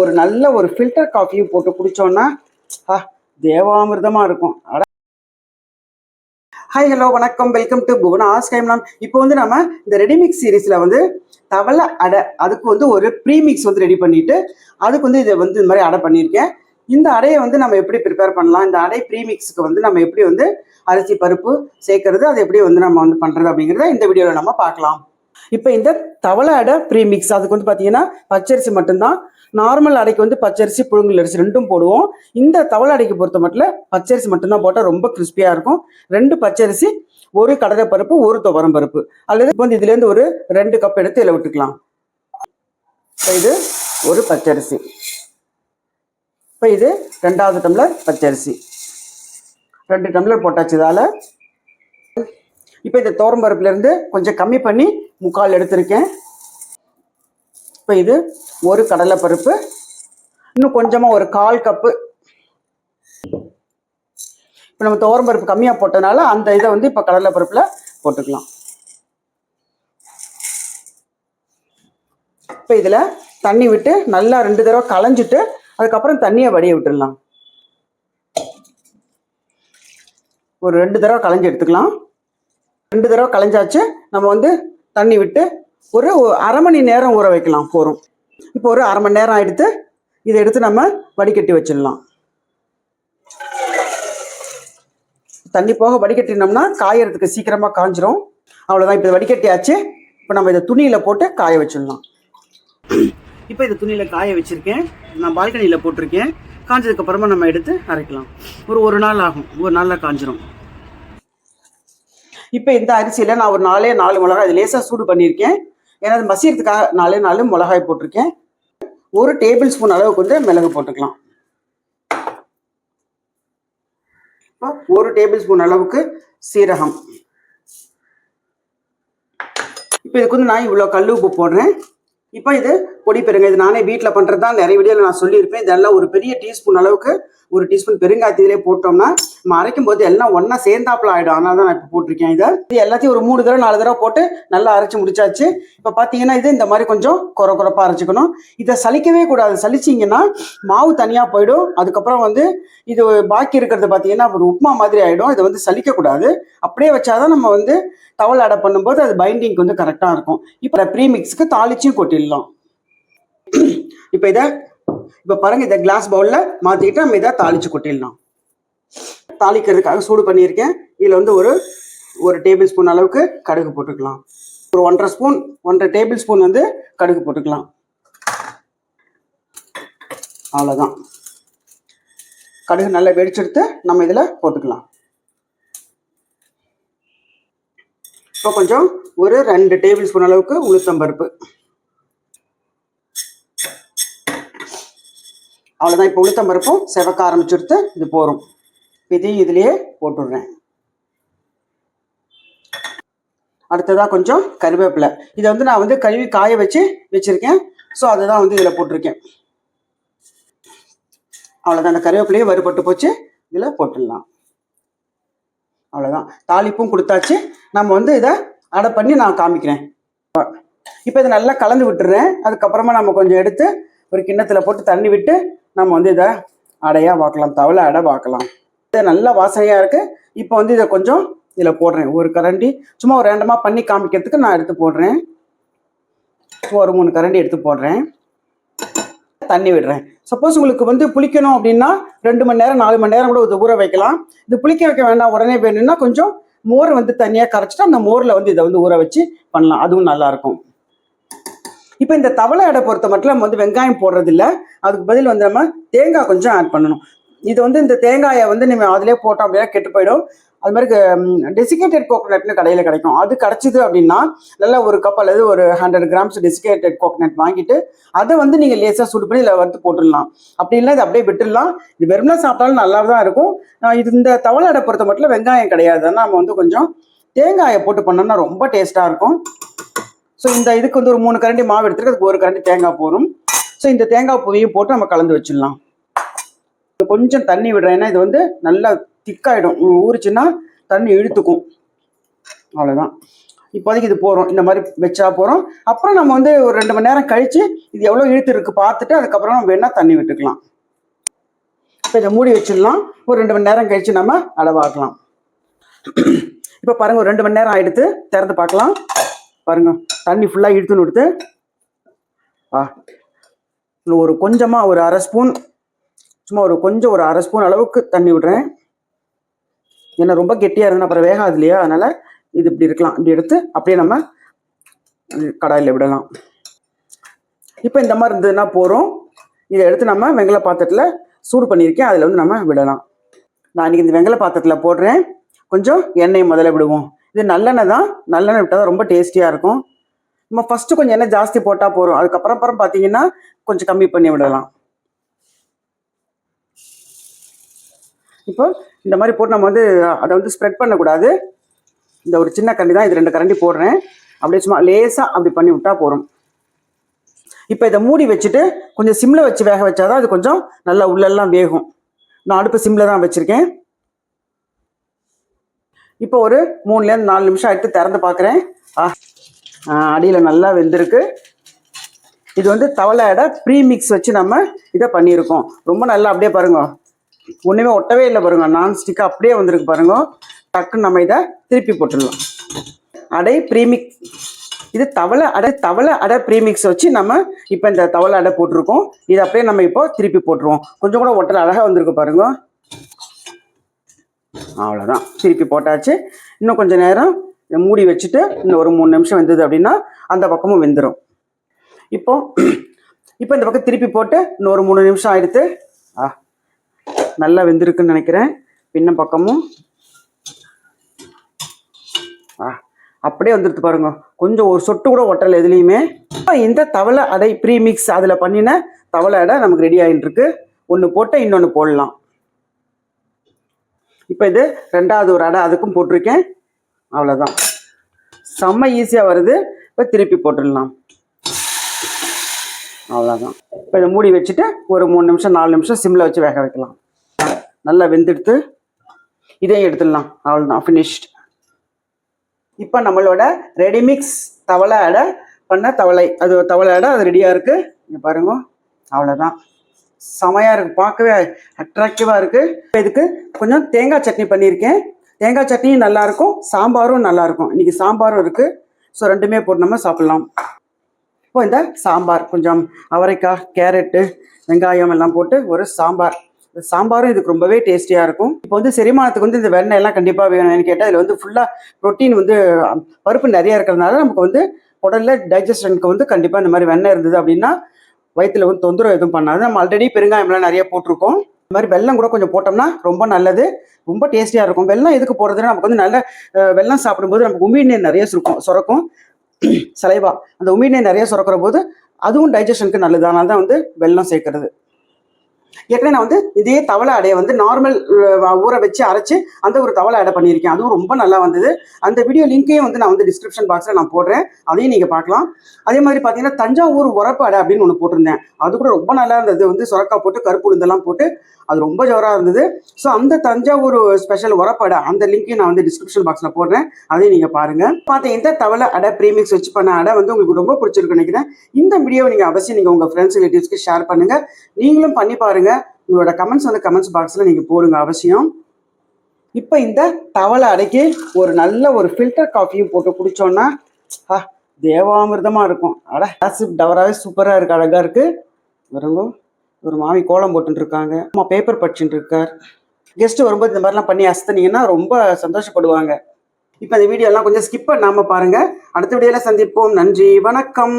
ஒரு நல்ல ஒரு ஃபில்டர் காஃபியும் போட்டு குடிச்சோம்னா ஆ தேவாமிர்தமாக இருக்கும். அட. ஹாய் ஹலோ வணக்கம். வெல்கம் டு புவனா ஆஸ்கைம்லாம் இப்போ வந்து நம்ம இந்த ரெடிமிக்ஸ் சீரீஸில் வந்து தவளை அடை அதுக்கு வந்து ஒரு ப்ரீமிக்ஸ் வந்து ரெடி பண்ணிட்டு அதுக்கு வந்து இதை வந்து இந்த மாதிரி அடை பண்ணியிருக்கேன். இந்த அடையை வந்து நம்ம எப்படி ப்ரிப்பேர் பண்ணலாம்? இந்த அடை ப்ரீமிக்ஸுக்கு வந்து நம்ம எப்படி வந்து அரிசி பருப்பு சேர்க்கறது அது எப்படி வந்து நம்ம வந்து பண்ணுறது அப்படிங்கிறத இந்த வீடியோவில் நம்ம பார்க்கலாம். இப்போ இந்த தவளை அடை ப்ரீமிக்ஸ் அதுக்கு வந்து பார்த்தீங்கன்னா பச்சரிசி மட்டும்தான். நார்மல் அடைக்கு வந்து பச்சரிசி புழுங்கல் அரிசி ரெண்டும் போடுவோம். இந்த தவளை அடைக்கு பொறுத்த மட்டும் பச்சரிசி மட்டும்தான் போட்டால் ரொம்ப கிறிஸ்பியாக இருக்கும். ரெண்டு பச்சரிசி ஒரு கடலை பருப்பு ஒரு துவரம் பருப்பு. அல்லது இப்போ வந்து இதுலேருந்து ஒரு ரெண்டு கப் எடுத்து இதில் விட்டுக்கலாம். இப்போ இது ஒரு பச்சரிசி. இப்போ இது ரெண்டாவது டம்ளர் பச்சரிசி. ரெண்டு டம்ளர் போட்டாச்சு இதால். இப்போ இந்த துவரம் பருப்புலேருந்து கொஞ்சம் கம்மி பண்ணி முக்கால் எடுத்திருக்கேன். இப்போ இது ஒரு கடலை பருப்பு இன்னும் கொஞ்சமாக ஒரு கால் கப்பு. இப்போ நம்ம துவரம் பருப்பு கம்மியாக போட்டனால அந்த இதை வந்து இப்போ கடலை பருப்பில் போட்டுக்கலாம். இப்போ இதில் தண்ணி விட்டு நல்லா ரெண்டு தடவை களைஞ்சிட்டு அதுக்கப்புறம் தண்ணியை வடிய விட்டுடலாம். ஒரு ரெண்டு தடவை களைஞ்சி எடுத்துக்கலாம். ரெண்டு தடவை களைஞ்சாச்சு நம்ம வந்து தண்ணி விட்டு ஒரு அரை மணி நேரம் ஊற வைக்கலாம் போகிறோம் இப்போ ஒரு அரை மணி நேரம் எடுத்து இதை எடுத்து நம்ம வடிகட்டி வச்சிடலாம். தண்ணி போக வடிகட்டினோம்னா காயறதுக்கு சீக்கிரமாக காஞ்சிரும். அவ்வளோதான் இப்போ வடிகட்டியாச்சு. இப்போ நம்ம இதை துணியில் போட்டு காய வச்சிடலாம். இப்போ இந்த துணியில் காய வச்சுருக்கேன். நான் பால்கனியில் போட்டிருக்கேன். காஞ்சதுக்கப்புறமா நம்ம எடுத்து அரைக்கலாம். ஒரு ஒரு நாள் ஆகும். ஒரு நாளில் காஞ்சிரும். இப்போ இந்த அரிசியில் நான் ஒரு நாலே நாலு மிளகாய் இது லேசாக சூடு பண்ணியிருக்கேன். ஏன்னா அது மசியறதுக்காக நாலே நாலு மிளகாய் போட்டிருக்கேன். ஒரு டேபிள் ஸ்பூன் அளவுக்கு வந்து மிளகு போட்டுக்கலாம். ஒரு டேபிள் ஸ்பூன் அளவுக்கு சீரகம். இப்போ இதுக்கு வந்து நான் இவ்வளோ கல் உப்பு போடுறேன். இப்போ இது பொடி பெருங்காய் இது நானே வீட்டில் பண்ணுறது தான் நிறைய வீடியோவில் நான் சொல்லியிருப்பேன். இதெல்லாம் ஒரு பெரிய டீஸ்பூன் அளவுக்கு ஒரு டீஸ்பூன் பெருங்காயத்திலே போட்டோம்னா நம்ம அரைக்கும் போது எல்லாம் ஒன்றா சேர்ந்தாப்பில் ஆகிடும் அதனால தான் நான் இப்போ போட்டிருக்கேன் இதை. இது எல்லாத்தையும் ஒரு மூணு தடவை நாலு தடவை போட்டு நல்லா அரைச்சி முடிச்சாச்சு. இப்போ பார்த்தீங்கன்னா இது இந்த மாதிரி கொஞ்சம் குறை குறைப்பாக அரைச்சிக்கணும். இதை சலிக்கவே கூடாது. சலிச்சிங்கன்னா மாவு தனியாக போயிடும். அதுக்கப்புறம் வந்து இது பாக்கி இருக்கிறது பார்த்தீங்கன்னா ஒரு உப்புமா மாதிரி ஆகிடும் இதை வந்து சலிக்கக்கூடாது அப்படியே வச்சாதான் நம்ம வந்து தவள் அடை பண்ணும்போது அது பைண்டிங்க்கு வந்து கரெக்டாக இருக்கும். இப்போ ப்ரீமிக்ஸ்க்கு தாளிச்சும் கொட்டிடலாம் இப்போ இதை இப்போ பாருங்க இதை கிளாஸ் பவுலில் மாற்றிக்கிட்டு நம்ம இதை தாளிச்சு கொட்டிடலாம். தாளிக்கிறதுக்காக சூடு பண்ணியிருக்கேன். இதில் வந்து ஒரு ஒரு டேபிள் ஸ்பூன் அளவுக்கு கடுகு போட்டுக்கலாம். ஒரு ஒன்றரை ஸ்பூன் ஒன்றரை டேபிள் ஸ்பூன் வந்து கடுகு போட்டுக்கலாம். அவ்வளோதான் கடுகு நல்லா வெடிச்செடுத்து நம்ம இதில் போட்டுக்கலாம். இப்போ கொஞ்சம் ஒரு ரெண்டு டேபிள் ஸ்பூன் அளவுக்கு உளுத்தம்பருப்பு. அவ்வளோதான் இப்போ உளுத்தம்பருப்பும் செவக்க ஆரம்பிச்சுடுத்து இது போகும் இதையும் இதுலேயே போட்டுடுறேன். அடுத்ததாக கொஞ்சம் கருவேப்பிலை. இதை வந்து நான் வந்து கழுவி காய வச்சு வச்சுருக்கேன். ஸோ அதை தான் வந்து இதில் போட்டிருக்கேன். அவ்வளோதான் அந்த கருவேப்பிலையும் வறுபட்டு போச்சு. இதில் போட்டுடலாம். அவ்வளோதான் தாளிப்பும் கொடுத்தாச்சு. நம்ம வந்து இதை அடை பண்ணி நான் காமிக்கிறேன். இப்போ இதை நல்லா கலந்து விட்டுறேன் அதுக்கப்புறமா நம்ம கொஞ்சம் எடுத்து ஒரு கிண்ணத்தில் போட்டு தண்ணி விட்டு நம்ம வந்து இதை அடையாக பார்க்கலாம் தவளை அடை பார்க்கலாம். இது நல்ல வாசனையாக இருக்குது இப்போ வந்து இதை கொஞ்சம் இதில் போடுறேன். ஒரு கரண்டி சும்மா ஒரு ரெண்டமாக பண்ணி காமிக்கிறதுக்கு நான் எடுத்து போடுறேன். ஒரு மூணு கரண்டி எடுத்து போடுறேன். தண்ணி விடுறேன். சப்போஸ் உங்களுக்கு வந்து புளிக்கணும் அப்படின்னா ரெண்டு மணி நேரம் நாலு மணி நேரம் கூட இது ஊற வைக்கலாம். இது புளிக்க வைக்க வேண்டாம். உடனே வேணும்னா கொஞ்சம் மோர் வந்து தனியாக கரைச்சிட்டு அந்த மோரில் வந்து இதை வந்து ஊற வச்சு பண்ணலாம். அதுவும் நல்லாயிருக்கும் இப்போ இந்த தவளை அடை பொறுத்த மட்டும் நம்ம வந்து வெங்காயம் போடுறதில்ல. அதுக்கு பதில் வந்து நம்ம தேங்காய் கொஞ்சம் ஆட் பண்ணணும். இது வந்து இந்த தேங்காயை வந்து நம்ம அதிலே போட்டோம் அப்படின்னா கெட்டு போயிடும். அது மாதிரி டெசிகேட்டட் கோகோனட்னு கடையில் கிடைக்கும். அது கிடச்சிது அப்படின்னா நல்லா ஒரு கப் அல்லது ஒரு ஹண்ட்ரட் கிராம்ஸ் டெசிகேட்டட் கோகோனட் வாங்கிட்டு அதை வந்து நீங்கள் லேசாக சூடு பண்ணி இதில் வறுத்து போட்டுடலாம். அப்படி இல்லை இது அப்படியே விட்டுடலாம். இது வெறும்னா சாப்பிட்டாலும் நல்லா தான் இருக்கும் இது இந்த தவளை அடை பொறுத்த மட்டும் வெங்காயம் கிடையாது. ஆனால் நம்ம வந்து கொஞ்சம் தேங்காயை போட்டு பண்ணோம்னா ரொம்ப டேஸ்ட்டாக இருக்கும். ஸோ இந்த இதுக்கு வந்து ஒரு மூணு கரண்டி மாவு எடுத்துருக்கு அதுக்கு ஒரு கரண்டி தேங்காய் போடும் ஸோ இந்த தேங்காய் பூவையும் போட்டு நம்ம கலந்து வச்சிடலாம். கொஞ்சம் தண்ணி விடுறேன். ஏன்னா இது வந்து நல்லா திக்காயிடும். ஊறிச்சுன்னா தண்ணி இழுத்துக்கும். அவ்வளோதான் இப்போதைக்கு இது போகிறோம் இந்த மாதிரி வச்சா போகிறோம் அப்புறம் நம்ம வந்து ஒரு ரெண்டு மணி நேரம் கழித்து இது எவ்வளோ இழுத்து இருக்கு பார்த்துட்டு அதுக்கப்புறம் நம்ம வேணால் தண்ணி விட்டுக்கலாம். இப்போ இதை மூடி வச்சிடலாம். ஒரு ரெண்டு மணி நேரம் கழித்து நம்ம அளவாக்கலாம் இப்போ பாருங்கள் ஒரு ரெண்டு மணி நேரம் ஆகிடுத்து திறந்து பார்க்கலாம். பாருங்கள் தண்ணி ஃபுல்லாக இழுத்துன்னு விடுத்து ஆ இன்னும் ஒரு கொஞ்சமாக ஒரு அரை ஸ்பூன் சும்மா ஒரு கொஞ்சம் ஒரு அரை ஸ்பூன் அளவுக்கு தண்ணி விடுறேன். ஏன்னா ரொம்ப கெட்டியாக இருந்ததுன்னா அப்புறம் வேகாது இல்லையா? அதனால் இது இப்படி இருக்கலாம். இப்படி எடுத்து அப்படியே நம்ம கடாயில் விடலாம். இப்போ இந்த மாதிரி இருந்ததுன்னா போகிறோம் இதை எடுத்து நம்ம வெங்கல பாத்திரத்தில் சூடு பண்ணியிருக்கேன். அதில் வந்து நம்ம விடலாம். நான் இன்னைக்கு இந்த வெங்கல பாத்திரத்தில் போடுறேன். கொஞ்சம் எண்ணெய் முதல்ல விடுவோம். இது நல்லெண்ணெய் தான். நல்லெண்ணெய் விட்டால் தான் ரொம்ப டேஸ்டியாக இருக்கும். நம்ம ஃபஸ்ட்டு கொஞ்சம் எண்ணெய் ஜாஸ்தி போட்டால் போதும். அதுக்கப்புறம் அப்புறம் பார்த்தீங்கன்னா கொஞ்சம் கம்மி பண்ணி விடலாம். இப்போ இந்த மாதிரி போட்டு நம்ம வந்து அதை வந்து ஸ்ப்ரெட் பண்ணக்கூடாது. இந்த ஒரு சின்ன கரண்டி தான் இது ரெண்டு கரண்டி போடுறேன். அப்படியே சும்மா லேசாக அப்படி பண்ணி விட்டா போதும். இப்போ இதை மூடி வச்சுட்டு கொஞ்சம் சிம்மில் வச்சு வேக வச்சாதான் அது கொஞ்சம் நல்லா உள்ளெல்லாம் வேகும். நான் அடுப்பு சிம்மில் தான் வச்சுருக்கேன். இப்போ ஒரு மூணுலேருந்து நாலு நிமிஷம் ஆகிட்டு திறந்து பார்க்குறேன் ஆ அடியில் நல்லா வெந்திருக்கு. இது வந்து தவளை அடை ப்ரீ மிக்ஸ் வச்சு நம்ம இதை பண்ணியிருக்கோம். ரொம்ப நல்லா அப்படியே பாருங்க. ஒன்றுமே ஒட்டவே இல்லை பாருங்க. நான் ஸ்டிக்காக அப்படியே வந்திருக்கு பாருங்க. டக்குன்னு நம்ம இதை திருப்பி போட்டுடலாம். அடை ப்ரீமிக்ஸ் இது தவளை அடை தவளை அடை ப்ரீமிக்ஸ் வச்சு நம்ம இப்போ இந்த தவளை அடை போட்டிருக்கோம். இது அப்படியே நம்ம இப்போ திருப்பி போட்டுருவோம். கொஞ்சம் கூட ஒட்டல் அழகாக வந்திருக்கு பாருங்க. அவ்வளோதான் திருப்பி போட்டாச்சு. இன்னும் கொஞ்சம் நேரம் மூடி வச்சுட்டு இன்னும் ஒரு மூணு நிமிஷம் வெந்தது அப்படின்னா அந்த பக்கமும் வெந்துடும் இப்போ இப்போ இந்த பக்கம் திருப்பி போட்டு இன்னும் ஒரு மூணு நிமிஷம் ஆயிடுத்து. ஆ நல்லா வெந்திருக்குன்னு நினைக்கிறேன். பின்ன பக்கமும். ஆ அப்படியே வந்துடுது பாருங்க. கொஞ்சம் ஒரு சொட்டு கூட ஒட்டலை எதுலேயுமே. இப்போ இந்த தவளை அடை ப்ரீமிக்ஸ் அதில் பண்ணின தவளை அடை நமக்கு ரெடி ஆகிட்டு இருக்கு ஒன்று போட்டு இன்னொன்று போடலாம். இப்போ இது ரெண்டாவது ஒரு அடை அதுக்கும் போட்டிருக்கேன். அவ்வளோதான் செம்ம ஈஸியாக வருது. இப்போ திருப்பி போட்டுடலாம். அவ்வளோதான் இப்போ இதை மூடி வச்சுட்டு ஒரு மூணு நிமிஷம் நாலு நிமிஷம் சிம்மில் வச்சு வேக வைக்கலாம். நல்லா வெந்தெடுத்து இதையும் எடுத்துடலாம். அவ்வளோதான் ஃபினிஷ்ட் இப்போ நம்மளோட ரெடிமிக்ஸ் தவளை அடை பண்ண தவளை. அது தவளை அடை அது ரெடியாக இருக்குது இங்கே பாருங்க. அவ்வளோதான் செமையாக இருக்குது பார்க்கவே அட்ராக்டிவாக இருக்குது இப்போ இதுக்கு கொஞ்சம் தேங்காய் சட்னி பண்ணியிருக்கேன். தேங்காய் சட்னியும் நல்லாயிருக்கும் சாம்பாரும் நல்லாயிருக்கும். இன்றைக்கி சாம்பாரும் இருக்குது ஸோ ரெண்டுமே போட்டு நம்ம சாப்பிட்லாம். இப்போ இந்த சாம்பார் கொஞ்சம் அவரைக்காய் கேரட்டு வெங்காயம் எல்லாம் போட்டு ஒரு சாம்பார். சாம்பாரும் இதுக்கு ரொம்பவே டேஸ்டியாக இருக்கும். இப்போ வந்து செரிமானத்துக்கு வந்து இந்த வெண்ணெய் எல்லாம் கண்டிப்பாக வேணும்னு கேட்டால் இதில் வந்து ஃபுல்லாக ப்ரோட்டீன் வந்து பருப்பு நிறையா இருக்கிறதுனால நமக்கு வந்து உடலில் டைஜஷனுக்கு வந்து கண்டிப்பாக இந்த மாதிரி வெண்ணெய் இருந்தது அப்படின்னா வயிற்றுல வந்து தொந்தரவு எதுவும் பண்ணாது. நம்ம ஆல்ரெடி பெருங்காயம்லாம் நிறைய போட்டிருக்கோம். இந்த மாதிரி வெல்லம் கூட கொஞ்சம் போட்டோம்னா ரொம்ப நல்லது. ரொம்ப டேஸ்டியாக இருக்கும். வெல்லம் எதுக்கு போடுறதுன்னா நமக்கு வந்து நல்ல வெள்ளம் வெல்லம் சாப்பிடும்போது நமக்கு உமிழ்நீர் நிறைய சுருக்கும் சுரக்கும். சலைவா அந்த உமிழ்நீர் நிறைய சுரக்கிற போது அதுவும் டைஜஷனுக்கு நல்லது. அதனால தான் வந்து வெல்லம் சேர்க்கறது. ஏற்கனவே நான் வந்து இதே தவளை அடையை வந்து நார்மல் ஊற வச்சு அரைச்சு அந்த ஒரு தவளை அடை பண்ணியிருக்கேன். அதுவும் ரொம்ப நல்லா வந்தது. அந்த வீடியோ லிங்க்கையும் வந்து நான் வந்து டிஸ்கிரிப்ஷன் பாக்ஸில் நான் போடுறேன். அதையும் நீங்கள் பார்க்கலாம். அதே மாதிரி பார்த்தீங்கன்னா தஞ்சாவூர் உரப்பு அடை அப்படின்னு ஒன்று போட்டிருந்தேன். அது கூட ரொம்ப நல்லா இருந்தது. வந்து சுரக்கா போட்டு கருப்பு உளுந்தெல்லாம் போட்டு அது ரொம்ப ஜோராக இருந்தது. ஸோ அந்த தஞ்சாவூர் ஸ்பெஷல் உரப்பு அடை அந்த லிங்க்கையும் நான் வந்து டிஸ்கிரிப்ஷன் பாக்ஸில் போடுறேன். அதையும் நீங்கள் பாருங்கள் பார்த்தீங்க இந்த தவளை அடை ப்ரீமிக்ஸ் வச்சு பண்ண அடை வந்து உங்களுக்கு ரொம்ப பிடிச்சிருக்கு நினைக்கிறேன். இந்த வீடியோவை நீங்கள் அவசியம் நீங்கள் உங்கள் ஃப்ரெண்ட்ஸ் ரிலேட்டிவ்ஸ்க்கு ஷேர் பண்ணுங்கள் நீங்களும் பண்ணி பாருங்க உங்களோட கமெண்ட்ஸ் வந்து கமெண்ட்ஸ் பாக்ஸில் நீங்கள் போடுங்க அவசியம். இப்போ இந்த தவளை அடைக்கு ஒரு நல்ல ஒரு ஃபில்டர் காஃபியும் போட்டு குடிச்சோன்னா ஆ தேவாமிர்தமாக இருக்கும். அட ஆசிப் டவராகவே சூப்பராக இருக்கு அழகாக இருக்கு. வருங்க ஒரு மாமி கோலம் போட்டுருக்காங்க இருக்காங்க. அம்மா பேப்பர் படிச்சுட்டு இருக்கார். கெஸ்ட் வரும்போது இந்த மாதிரிலாம் பண்ணி அசத்துனீங்கன்னா ரொம்ப சந்தோஷப்படுவாங்க. இப்போ இந்த வீடியோலாம் கொஞ்சம் ஸ்கிப் பண்ணாமல் பாருங்க. அடுத்த வீடியோவில் சந்திப்போம். நன்றி வணக்கம்.